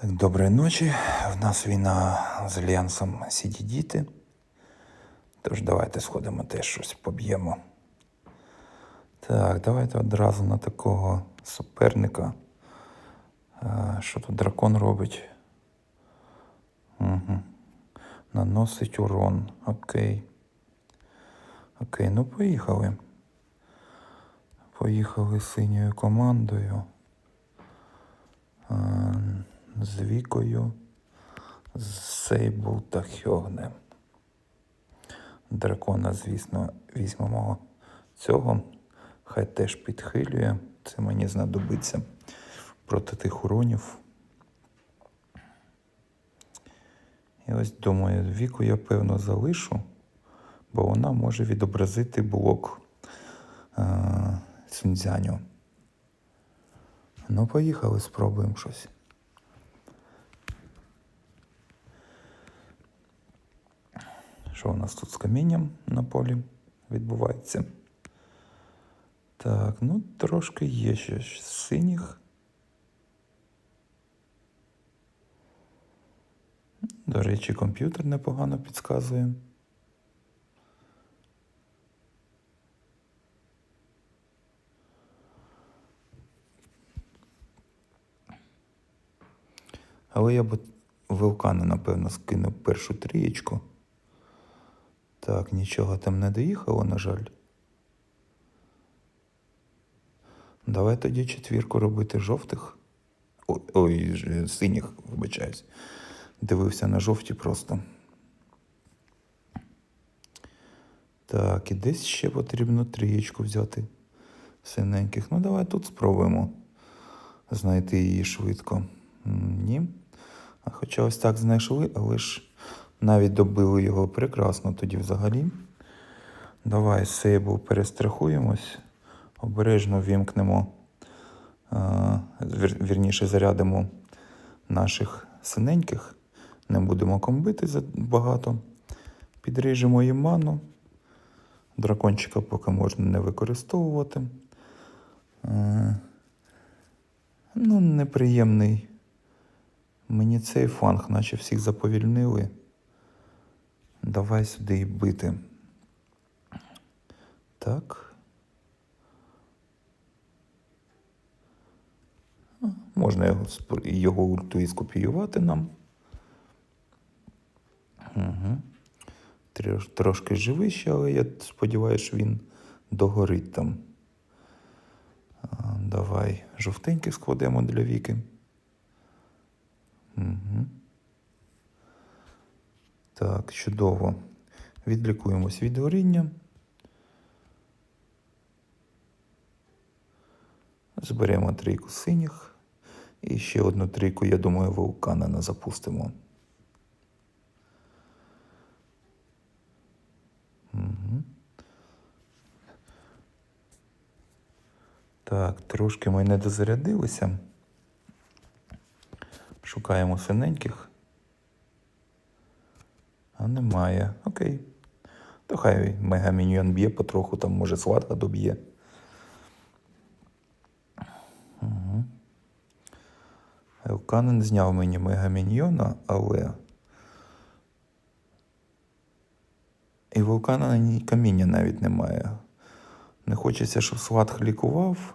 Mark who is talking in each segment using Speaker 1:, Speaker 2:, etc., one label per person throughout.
Speaker 1: Так, доброї ночі. В нас війна з Альянсом Сіді Діти. Тож давайте сходимо теж щось поб'ємо. Так, давайте одразу на такого суперника. Що тут дракон робить? Угу. Наносить урон. Окей. Окей, ну поїхали. Поїхали синьою командою. З Вікою, з Сейбл та Хьогне. Дракона, звісно, візьмемо цього. Хай теж підхилює. Це мені знадобиться проти тих уронів. І ось думаю, віку я певно залишу, бо вона може відобразити блок е- Сунцзяню. Ну, поїхали, спробуємо щось. Що у нас тут з камінням на полі відбувається? Так, ну трошки є ще синіх. До речі, комп'ютер непогано підказує. Але я б вулкана, напевно, скинув першу трієчку. Так, нічого там не доїхало, на жаль. Давай тоді четвірку робити жовтих. Ой, ой синіх, вибачаюсь. Дивився на жовті просто. Так, і десь ще потрібно трієчку взяти синеньких. Ну, давай тут спробуємо знайти її швидко. Ні. А Хоча ось так знайшли, але ж навіть добили його прекрасно тоді взагалі. Давай сейбл перестрахуємось, обережно вімкнемо, е, вір- вірніше зарядимо наших синеньких. Не будемо комбити багато. Підріжемо їм ману. Дракончика поки можна не використовувати. Е, Ну, неприємний. Мені цей фанг, наче всіх заповільнили. Давай сюди і бити. Так. Можна його, його ульту і скопіювати нам. Угу. Трош, трошки живий ще, але я сподіваюся, що він догорить там. Давай жовтенький складемо для віки. Угу. Так, чудово. Відлікуємось від горіння. Зберемо трійку синіх. І ще одну трійку, я думаю, вулкана запустимо. Угу. Так, трошки ми не дозарядилися. Шукаємо синеньких. Немає. Окей. То хай мегаміньйон б'є потроху, там може сватка доб'є. Угу. Елканен зняв мені мегаміньйона, але. І вулкана ні каміння навіть немає. Не хочеться, щоб сватх лікував.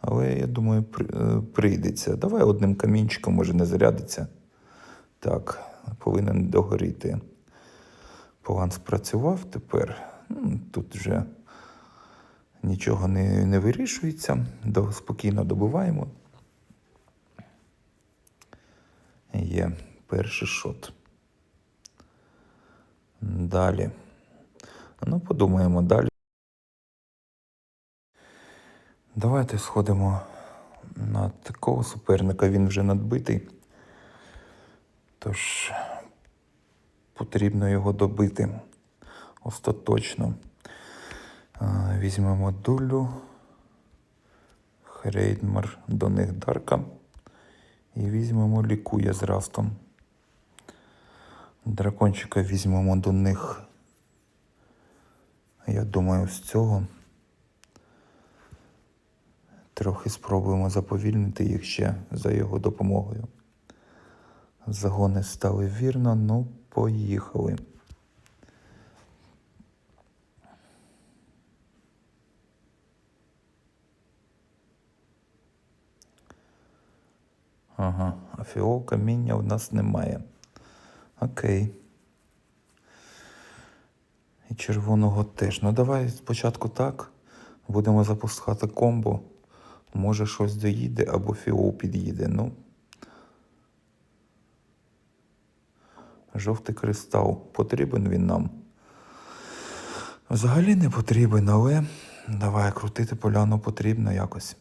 Speaker 1: Але я думаю, е, прийдеться. Давай одним камінчиком, може, не зарядиться. Так, повинен догоріти. План спрацював тепер. Тут вже нічого не, не вирішується. Спокійно добуваємо. Є перший шот. Далі. Ну, подумаємо далі. Давайте сходимо на такого суперника. Він вже надбитий. Тож потрібно його добити остаточно. Візьмемо дулю, Хрейдмар до них Дарка. І візьмемо лікує з растом. Дракончика візьмемо до них. Я думаю, з цього. Трохи спробуємо заповільнити їх ще за його допомогою. Загони стали вірно, ну, поїхали. Ага, а фіол каміння у нас немає. Окей. І червоного теж. Ну давай спочатку так. Будемо запускати комбо. Може щось доїде або фіол під'їде. Ну. Жовтий кристал. Потрібен він нам. Взагалі не потрібен, але давай крутити поляну потрібно якось.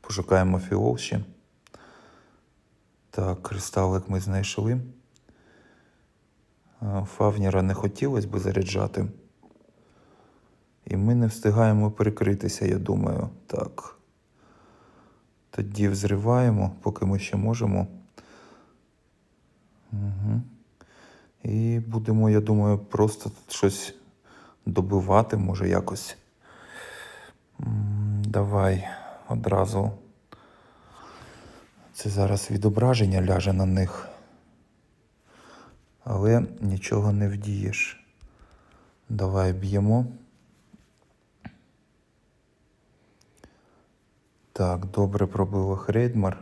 Speaker 1: Пошукаємо фіол ще. Так, кристалик ми знайшли. А, Фавніра не хотілося би заряджати. І ми не встигаємо перекритися, я думаю. Так. Тоді взриваємо, поки ми ще можемо. Угу. І будемо, я думаю, просто тут щось добивати, може якось. Давай одразу. Це зараз відображення ляже на них. Але нічого не вдієш. Давай б'ємо. Так, добре пробило Хрейдмар.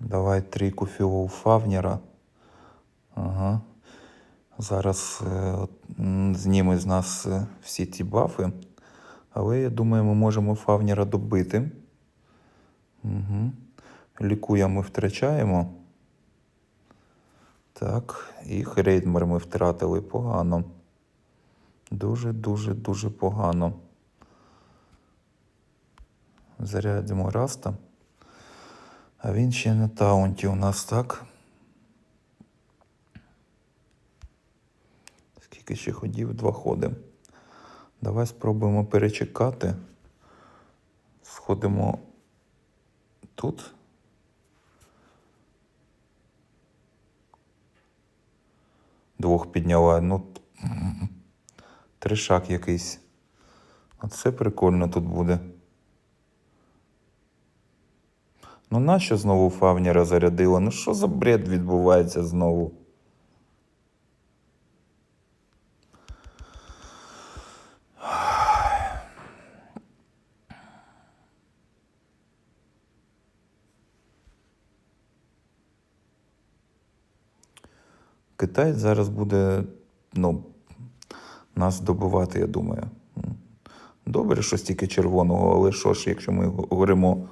Speaker 1: Давай трійку філоу Фавнера. Ага. Зараз е, зніме з нас е, всі ці бафи. Але я думаю, ми можемо Фавнера добити. Угу. Лікуя ми втрачаємо. Так, і Хрейдмер ми втратили погано. Дуже, дуже, дуже погано. Зарядимо раста. А він ще на таунті у нас, так? Скільки ще ходів? Два ходи. Давай спробуємо перечекати. Сходимо тут. Двох підняла. Ну, тришак якийсь. Оце прикольно тут буде. Ну нащо знову Фавніра зарядила? Ну що за бред відбувається знову? Китай зараз буде ну, нас добивати, я думаю. Добре, що стільки червоного, але що ж, якщо ми говоримо.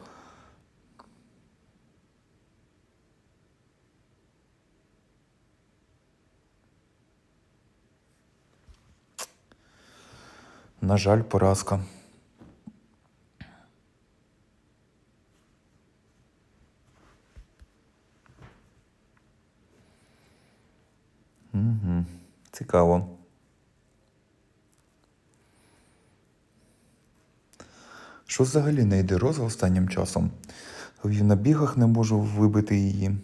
Speaker 1: На жаль, поразка. Угу. Цікаво. Що взагалі не йде роза останнім часом? В набігах не можу вибити її.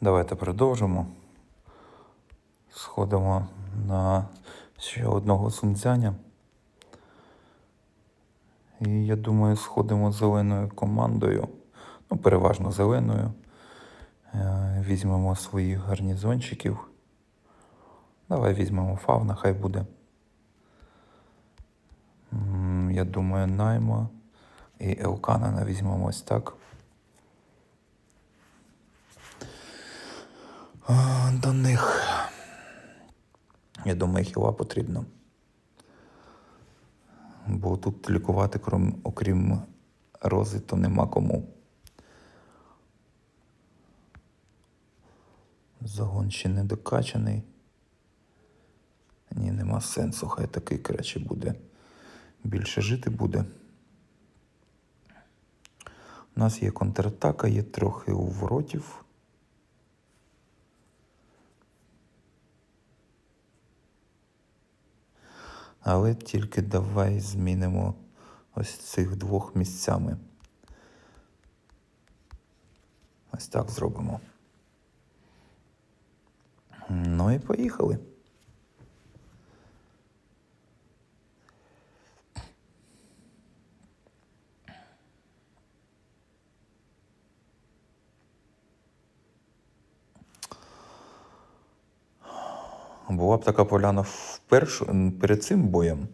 Speaker 1: Давайте продовжимо. Сходимо на ще одного сунцяня. І я думаю, сходимо зеленою командою. Ну, переважно зеленою. Е, Візьмемо своїх гарнізончиків. Давай візьмемо фавна, хай буде. Я думаю, найма і Елканана візьмемо ось так. До них. Я думаю, хіла потрібно. Бо тут лікувати, крім, окрім рози, то нема кому. Загон ще не докачаний. Ні, нема сенсу, хай такий краще буде. Більше жити буде. У нас є контратака, є трохи уворотів. Але тільки давай змінимо ось цих двох місцями. Ось так зробимо. Ну і поїхали. Була б така поляна вперше, перед цим боєм,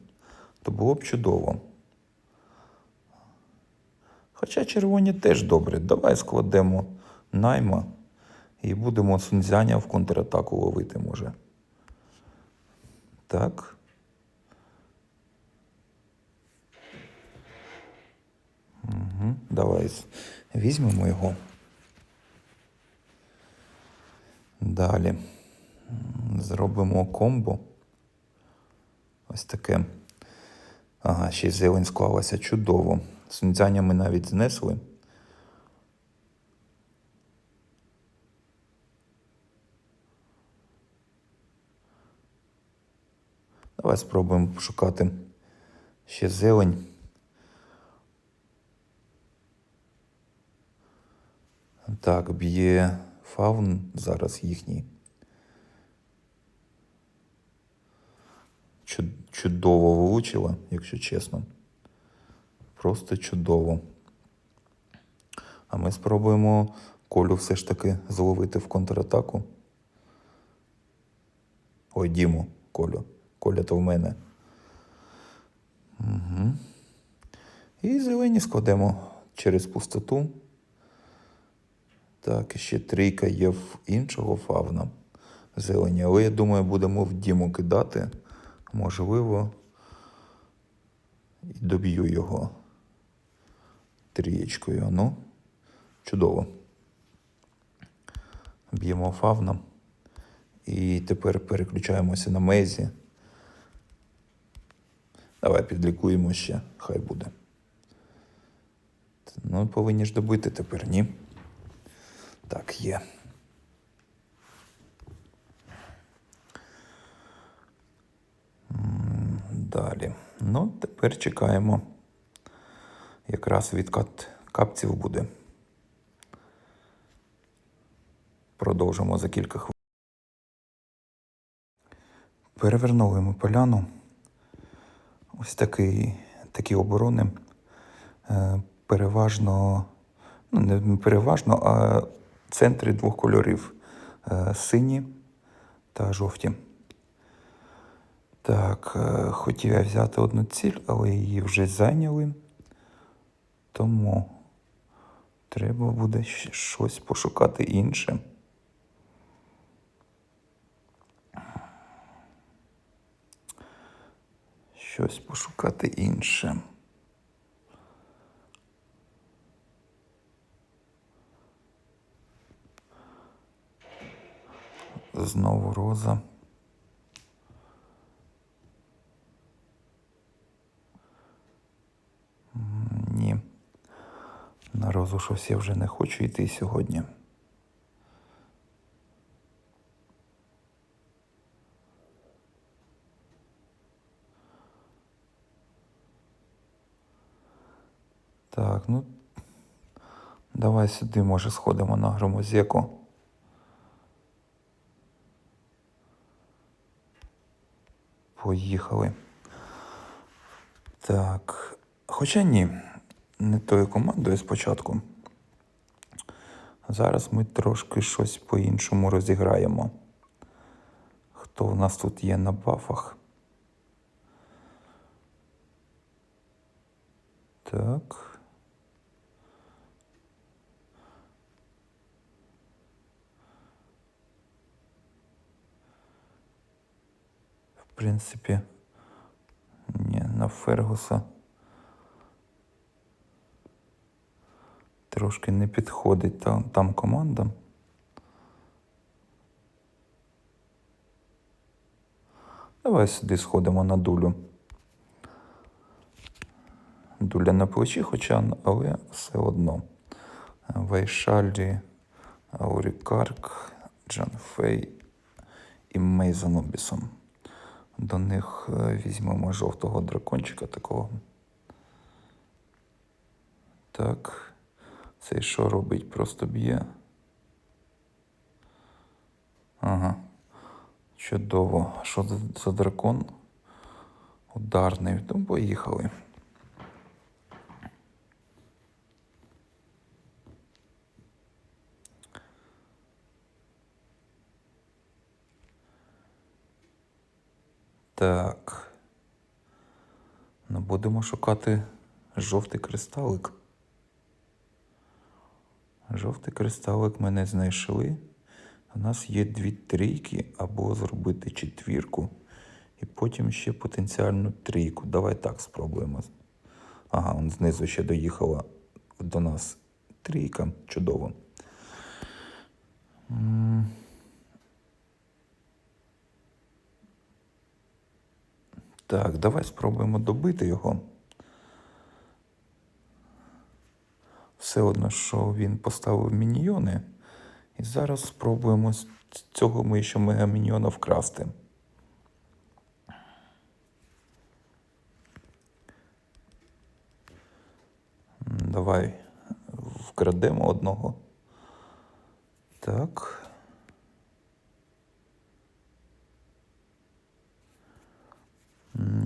Speaker 1: то було б чудово. Хоча червоні теж добре. Давай складемо найма і будемо Сунцзяня в контратаку ловити, може. Так. Угу. Давай візьмемо його. Далі. Зробимо комбо. Ось таке. Ага, ще й зелень склалася чудово. Сунцзяня ми навіть знесли. Давай спробуємо шукати ще зелень. Так, б'є фаун зараз їхній. Чудово влучила, якщо чесно. Просто чудово. А ми спробуємо Колю все ж таки зловити в контратаку. Ой, Діму, Колю. Коля то в мене. Угу. І зелені складемо через пустоту. Так, ще трійка є в іншого фавна зелені. Але я думаю, будемо в Діму кидати. Можливо, доб'ю його трієчкою. Ну, чудово. Б'ємо фавна. І тепер переключаємося на мезі. Давай підлікуємо ще, хай буде. Ну, повинні ж добити тепер, ні? Так, є. М, Далі. Ну, тепер чекаємо. Якраз відкат капців буде. Продовжимо за кілька хвилин. Перевернули поляну. Ось такий, такі оборони. Е, переважно, ну не переважно, а в центрі двох кольорів: Е, сині та жовті. Так, е, хотів я взяти одну ціль, але її вже зайняли. Тому треба буде щось пошукати інше. Щось пошукати інше. Знову роза. М, Ні. На розу я вже не хочу йти сьогодні. Так, ну. Давай сюди, може, сходимо на громозеку. Поїхали. Так. Хоча ні, не тою командою спочатку. Зараз ми трошки щось по-іншому розіграємо. Хто в нас тут є на бафах? Так. В принципі, ні, на Фергуса трошки не підходить там, там команда. Давай сюди сходимо на дулю. Дуля на плечі, хоча, але все одно. Вайшалі, Аурікарк, Джанфей і Мейзанобісом. До них е, візьмемо жовтого дракончика такого. Так. Цей що робить? Просто б'є. Ага. Чудово. Що за, дракон? Ударний. Ну, поїхали. Так. Ну, будемо шукати жовтий кристалик. Жовтий кристалик ми не знайшли. У нас є дві трійки або зробити четвірку. І потім ще потенціальну трійку. Давай так спробуємо. Ага, он знизу ще доїхала до нас трійка. Чудово. Так, давай спробуємо добити його. Все одно, що він поставив міньйони. І зараз спробуємо з цього ми ще мегаміньйона вкрасти. Давай вкрадемо одного. Так.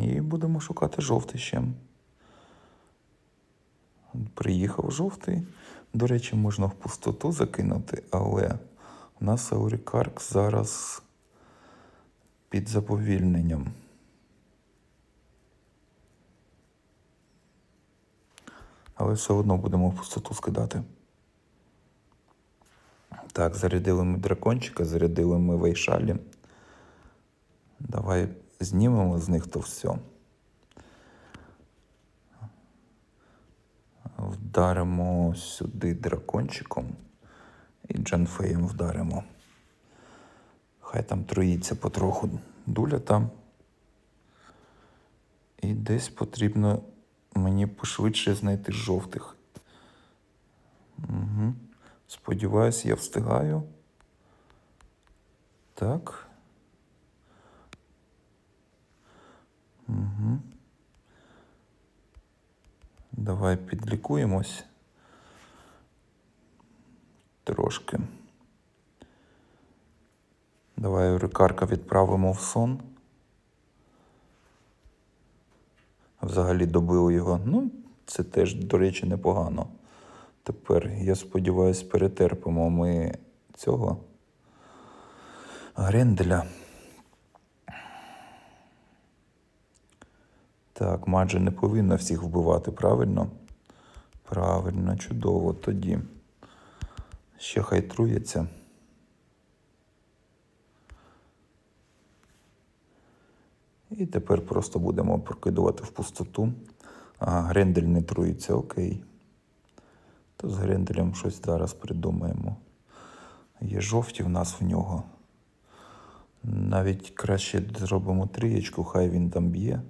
Speaker 1: І будемо шукати жовтий ще. Приїхав жовтий. До речі, можна в пустоту закинути, але у нас Аурікарк зараз під заповільненням. Але все одно будемо в пустоту скидати. Так, зарядили ми дракончика, зарядили ми вейшалі. Давай знімемо з них то все. Вдаримо сюди дракончиком і Джанфеєм вдаримо. Хай там троїться потроху дуля там. І десь потрібно мені пошвидше знайти жовтих. Угу. Сподіваюсь, я встигаю. Так. Угу. Давай підлікуємось. Трошки. Давай рикарка відправимо в сон. Взагалі добили його. Ну, це теж, до речі, непогано. Тепер, я сподіваюся, перетерпимо ми цього Гренделя. Так, Маджа не повинна всіх вбивати, правильно? Правильно, чудово. Тоді ще хай трується. І тепер просто будемо прокидувати в пустоту. А, Грендель не труїться, окей. То з Гренделем щось зараз придумаємо. Є жовті в нас в нього. Навіть краще зробимо трієчку, хай він там б'є.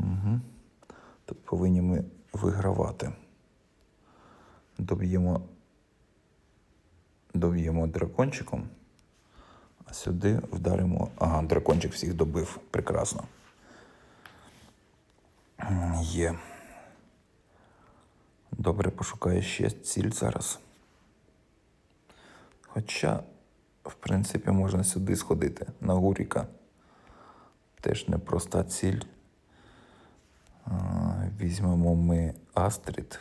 Speaker 1: Угу. Тут повинні ми вигравати. Доб'ємо доб'ємо дракончиком, а сюди вдаримо. Ага, дракончик всіх добив. Прекрасно. Є. Добре, пошукаю ще ціль зараз. Хоча, в принципі, можна сюди сходити, на Гуріка. Теж непроста ціль. Візьмемо ми Астрід,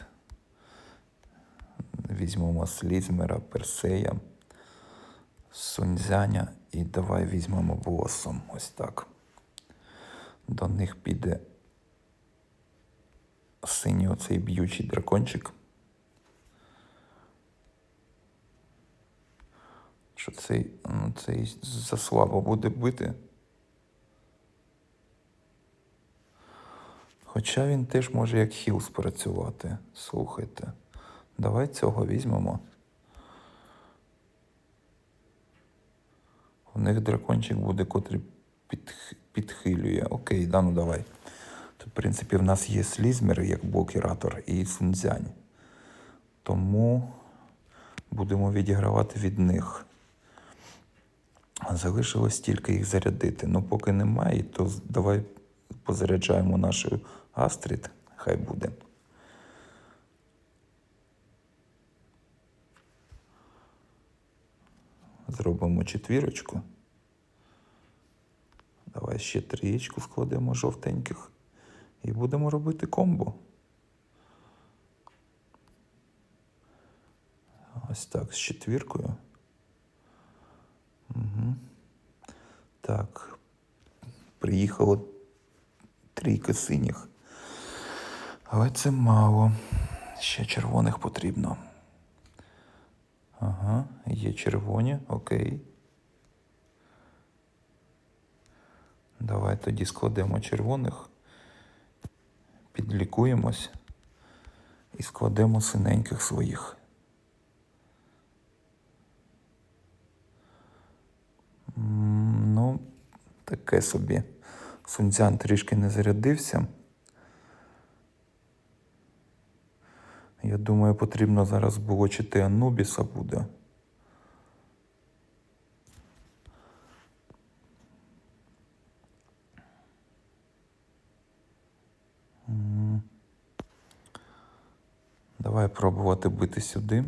Speaker 1: візьмемо Слізмера, Персея, Суньцзяня і давай візьмемо Блоссом. Ось так. До них піде синій оцей б'ючий дракончик. Що цей, ну, цей заслабо буде бити. Хоча він теж може як хіл спрацювати. Слухайте. Давай цього візьмемо. У них дракончик буде, котрий підх... підхилює. Окей, да, ну давай. То, в принципі, в нас є слізмер як блокіратор і сунцзянь. Тому будемо відігравати від них. Залишилось тільки їх зарядити. Ну, поки немає, то давай позаряджаємо нашу Астрід. Хай буде. Зробимо четвірочку. Давай ще трієчку складемо жовтеньких. І будемо робити комбо. Ось так, з четвіркою. Угу. Так. Приїхало трійка синіх. Але це мало. Ще червоних потрібно. Ага, є червоні, окей. Давай тоді складемо червоних, підлікуємось і складемо синеньких своїх. Ну, таке собі. Сунцян трішки не зарядився. Я думаю, потрібно зараз блочити Анубіса буде. Давай пробувати бити сюди.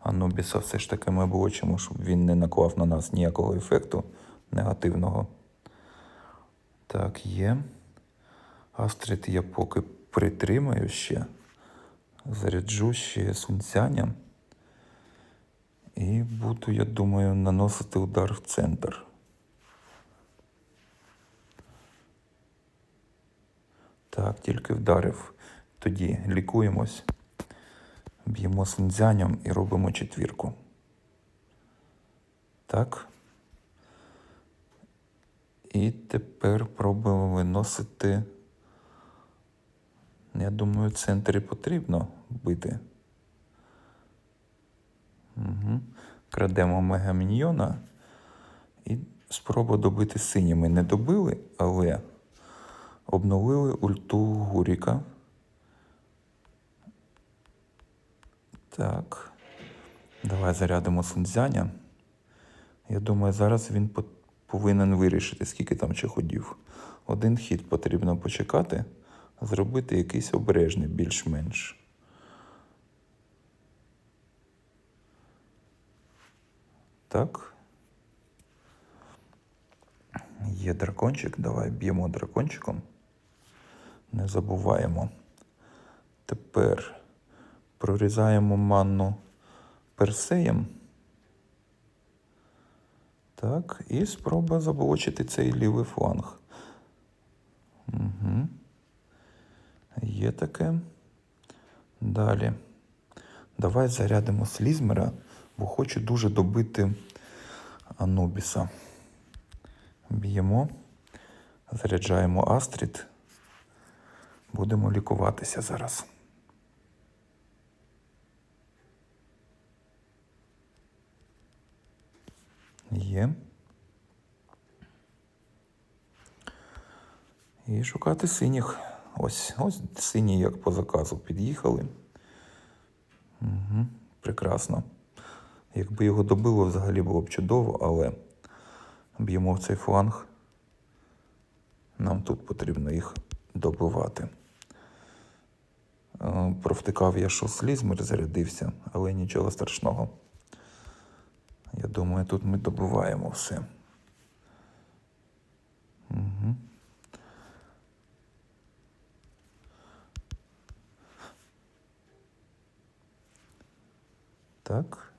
Speaker 1: Анубіса все ж таки ми блочимо, щоб він не наклав на нас ніякого ефекту негативного. Так, є. Астрид я поки притримаю ще. Заряджу ще сунцяння. І буду, я думаю, наносити удар в центр. Так, тільки вдарив. Тоді лікуємось, б'ємо сунцянням і робимо четвірку. Так. І тепер пробуємо виносити. Я думаю, в центрі потрібно бити. Угу. Крадемо мегаміньйона і спробу добити синіми. Не добили, але обновили ульту Гуріка. Так. Давай зарядимо Сунцзяня. Я думаю, зараз він по- повинен вирішити, скільки там ще ходів. Один хід потрібно почекати, зробити якийсь обережний, більш-менш. Так. Є дракончик, давай б'ємо дракончиком. Не забуваємо. Тепер прорізаємо манну персеєм. Так, і спроба заблочити цей лівий фланг. Угу. Є таке. Далі. Давай зарядимо слізмера, бо хочу дуже добити Анубіса. Б'ємо, заряджаємо Астрід. Будемо лікуватися зараз. Є. І шукати синіх. Ось, ось сині, як по заказу, під'їхали. Угу, прекрасно. Якби його добило, взагалі було б чудово, але б'ємо в цей фланг. Нам тут потрібно їх добивати. Е, Провтикав я, що слізмер зарядився, але нічого страшного. Я думаю, тут ми добиваємо все. Угу. Так.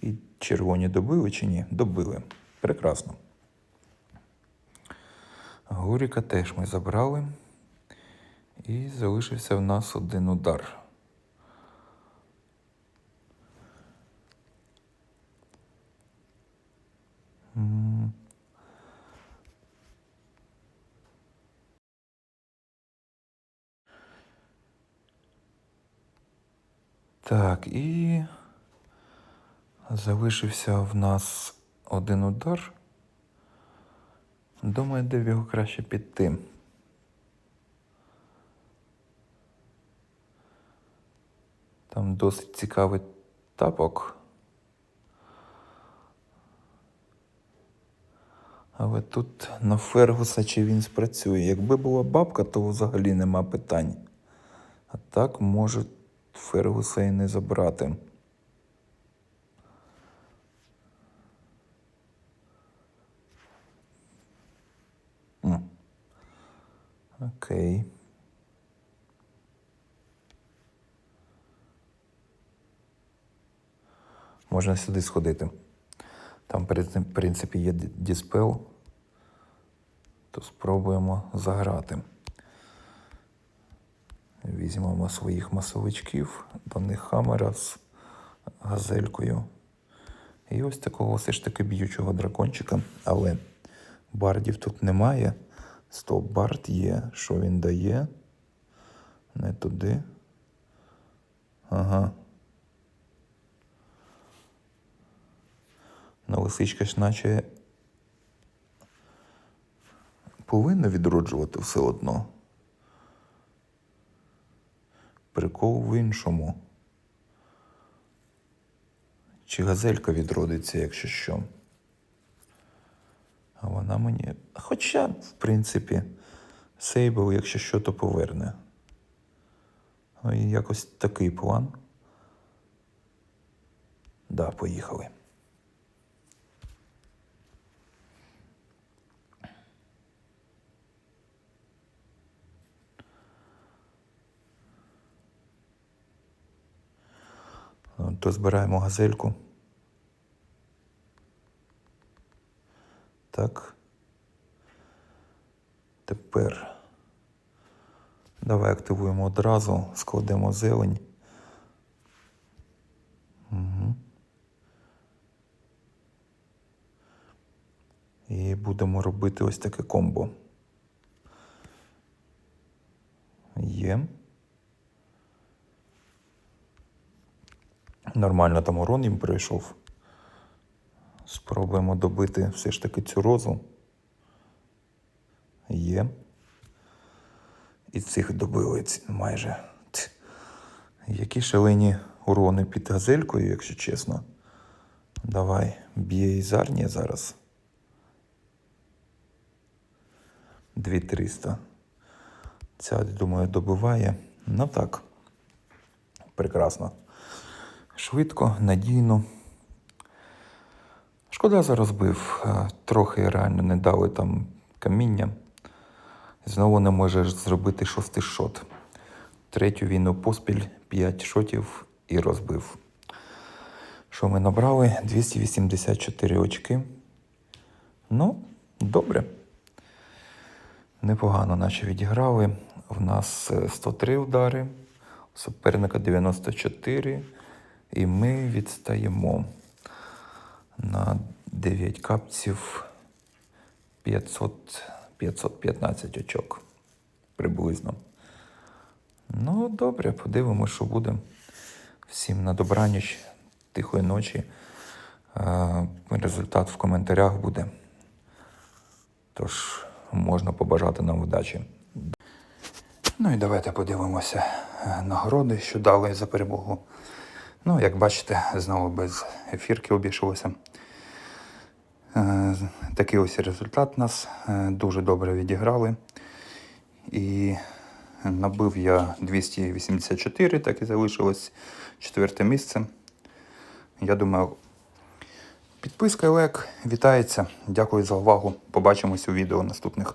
Speaker 1: І червоні добили чи ні? Добили. Прекрасно. Гуріка теж ми забрали. І залишився в нас один удар. Так, і залишився в нас один удар. Думаю, де його краще піти. Там досить цікавий тапок. Але тут на Фергуса чи він спрацює. Якби була бабка, то взагалі нема питань. А так може Фергуса і не забрати. Окей. Можна сюди сходити. Там, в принципі, є ді- діспел. То спробуємо заграти. Візьмемо своїх масовичків, до них хамера з газелькою. І ось такого все ж таки б'ючого дракончика. Але бардів тут немає. Стоп, бард є. Що він дає? Не туди. Ага. Ну, лисичка ж наче повинна відроджувати все одно. Прикол в іншому. Чи газелька відродиться, якщо що. А вона мені. Хоча, в принципі, Сейбл, якщо що, то поверне. Ну, і якось такий план. Да, поїхали. То збираємо газельку. Так. Тепер давай активуємо одразу, складемо зелень. Угу. І будемо робити ось таке комбо. Є. Нормально там урон їм прийшов. Спробуємо добити все ж таки цю розу. Є. І цих добили майже. Т. Які шалені урони під газелькою, якщо чесно. Давай, б'є і зарнія зараз. 2300. Ця, думаю, добиває. Ну так. Прекрасно. Швидко, надійно. Шкода зараз бив. Е, Трохи реально не дали там каміння. Знову не можеш зробити шостий шот. Третю війну поспіль, 5 шотів і розбив. Що ми набрали? 284 очки. Ну, добре. Непогано наче відіграли. В нас е, 103 удари, у суперника 94. І ми відстаємо на 9 капців 500, 515 очок приблизно. Ну, добре, подивимося, що буде. Всім на добраніч, тихої ночі. Е, Результат в коментарях буде. Тож можна побажати нам вдачі. Ну і давайте подивимося е, нагороди, що дали за перемогу. Ну, як бачите, знову без ефірки обійшлося. Е, Такий ось результат нас. Е, Дуже добре відіграли. І набив я 284, так і залишилось четверте місце. Я думаю, підписка лайк вітається. Дякую за увагу. Побачимось у відео наступних.